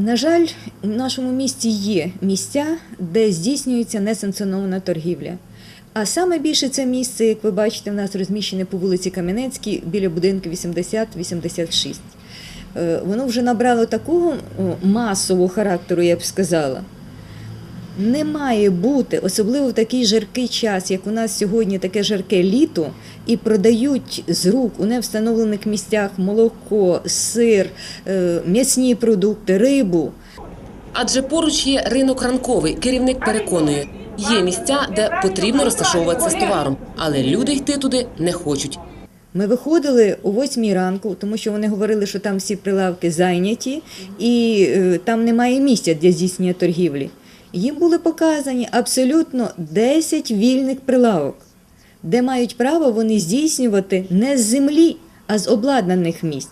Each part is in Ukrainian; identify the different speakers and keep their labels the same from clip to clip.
Speaker 1: На жаль, в нашому місті є місця, де здійснюється несанкціонована торгівля. А саме більше це місце, як ви бачите, в нас розміщене по вулиці Кам'янецькій біля будинку 80-86. Е, Воно вже набрало такого масового характеру, я б сказала. Не має бути, особливо в такий жаркий час, як у нас сьогодні таке жарке літо, і продають з рук у невстановлених місцях молоко, сир, е, м'ясні продукти, рибу.
Speaker 2: Адже поруч є ринок ранковий. Керівник переконує, є місця, де потрібно розташовуватися з товаром, але люди йти туди не хочуть.
Speaker 1: Ми виходили о 8 ранку, тому що вони говорили, що там всі прилавки зайняті і е, там немає місця для здійснення торгівлі. Їм були показані абсолютно 10 вільних прилавок, де мають право вони здійснювати не з землі, а з обладнаних місць.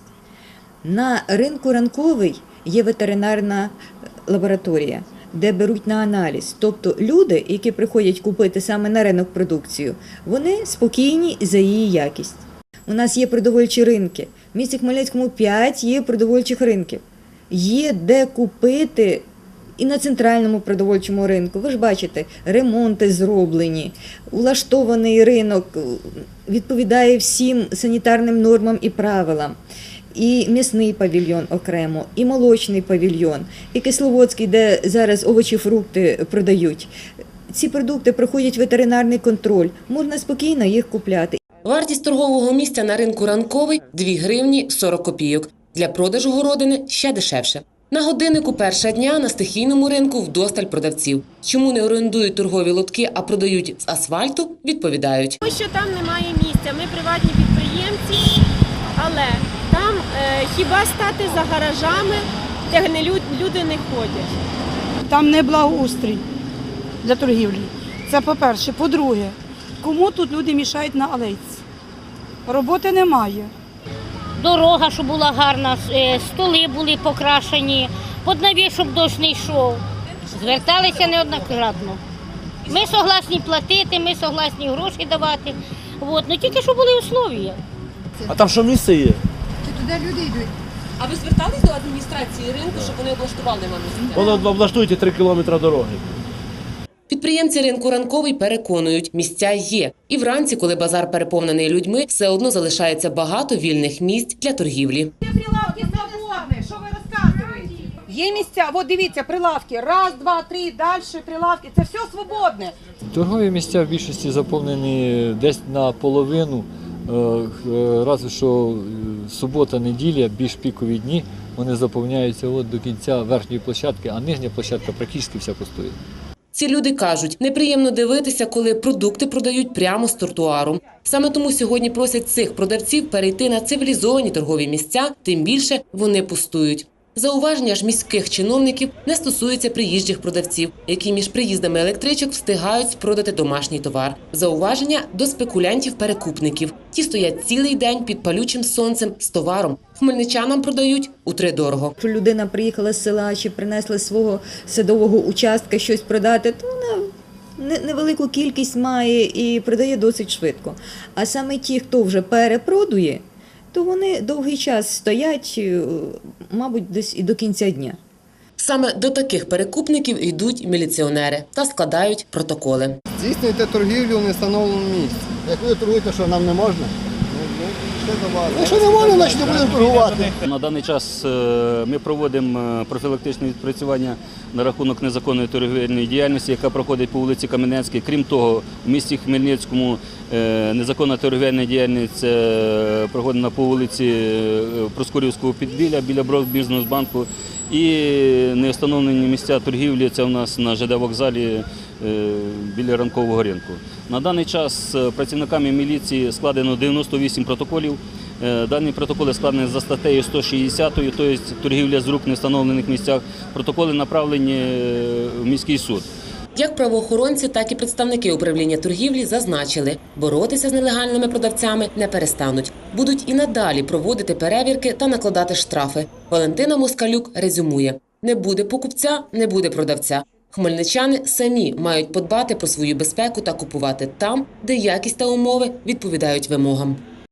Speaker 1: На ринку ранковий є ветеринарна лабораторія, де беруть на аналіз. Тобто люди, які приходять купити саме на ринок продукцію, вони спокійні за її якість. У нас є продовольчі ринки. В місті Хмельницькому 5 є продовольчих ринків. Є де купити і на центральному продовольчому ринку. Ви ж бачите, ремонти зроблені, улаштований ринок відповідає всім санітарним нормам і правилам. І м'ясний павільйон окремо, і молочний павільйон, і кисловодський, де зараз овочі, фрукти продають. Ці продукти проходять ветеринарний контроль. Можна спокійно їх купляти.
Speaker 2: Вартість торгового місця на ринку ранковий 2 гривні 40 копійок. Для продажу городини ще дешевше. На годиннику перша дня на стихійному ринку вдосталь продавців. Чому не орендують торгові лотки, а продають з асфальту, відповідають.
Speaker 3: Тому що там немає місця. Ми приватні підприємці, але там е, хіба стати за гаражами, де не лю- люди не ходять.
Speaker 4: Там не благоустрій для торгівлі. Це по-перше. По-друге, кому тут люди мішають на алейці? Роботи немає.
Speaker 5: Дорога, щоб була гарна, е, столи були покрашені, поднаві, щоб дощ не йшов. Зверталися неоднократно. Ми согласні платити, ми согласні гроші давати. От. Ну тільки що були условия.
Speaker 6: А там що місце є? Туди люди йдуть.
Speaker 2: А ви звертались до адміністрації ринку, щоб вони облаштували вам місця?
Speaker 6: Воно облаштуйте 3 кілометри дороги.
Speaker 2: Підприємці ринку ранковий переконують, місця є. І вранці, коли базар переповнений людьми, все одно залишається багато вільних місць для торгівлі.
Speaker 7: Прилавки що ви розказуєте? Є місця, от дивіться, прилавки. Раз, два, три, далі прилавки. Це все свободне.
Speaker 8: Торгові місця в більшості заповнені десь наполовину. Е, е, Разве що е, субота, неділя, більш пікові дні, вони заповняються от до кінця верхньої площадки, а нижня площадка практично вся пустує.
Speaker 2: Ці люди кажуть, неприємно дивитися, коли продукти продають прямо з тротуару. Саме тому сьогодні просять цих продавців перейти на цивілізовані торгові місця, тим більше вони пустують. Зауваження ж міських чиновників не стосується приїжджих продавців, які між приїздами електричок встигають продати домашній товар. Зауваження до спекулянтів-перекупників. Ті стоять цілий день під палючим сонцем з товаром. Хмельничанам продають утридорого.
Speaker 1: Людина приїхала з села чи принесла свого садового участка щось продати, то вона невелику кількість має і продає досить швидко. А саме ті, хто вже перепродує, то вони довгий час стоять, е, мабуть, десь і до кінця дня.
Speaker 2: Саме до таких перекупників йдуть міліціонери та складають протоколи.
Speaker 9: Здійснюйте торгівлю в нестановленому місці.
Speaker 6: Як ви торгуєте, що нам не можна?
Speaker 9: Якщо не можна, значить не будемо торгувати.
Speaker 10: На даний час е, ми проводимо е, профілактичне відпрацювання на рахунок незаконної торгівельної діяльності, яка проходить по вулиці Кам'янецькій. Крім того, в місті Хмельницькому е, незаконна торгівельна діяльність проходить по вулиці Проскурівського підбілля біля Бізнесбанку. І неустановлені місця торгівлі це у нас на ЖД вокзалі біля ранкового ринку. На даний час е, працівниками міліції складено 98 протоколів. Е, Дані протоколи складені за статтею 160, тобто торгівля з рук в невстановлених місцях. Протоколи направлені е, в міський суд.
Speaker 2: Як правоохоронці, так і представники управління торгівлі зазначили, боротися з нелегальними продавцями не перестануть. Будуть і надалі проводити перевірки та накладати штрафи. Валентина Москалюк резюмує: не буде покупця, не буде продавця. Хмельничани самі мають подбати про свою безпеку та купувати там, де якість та умови відповідають вимогам.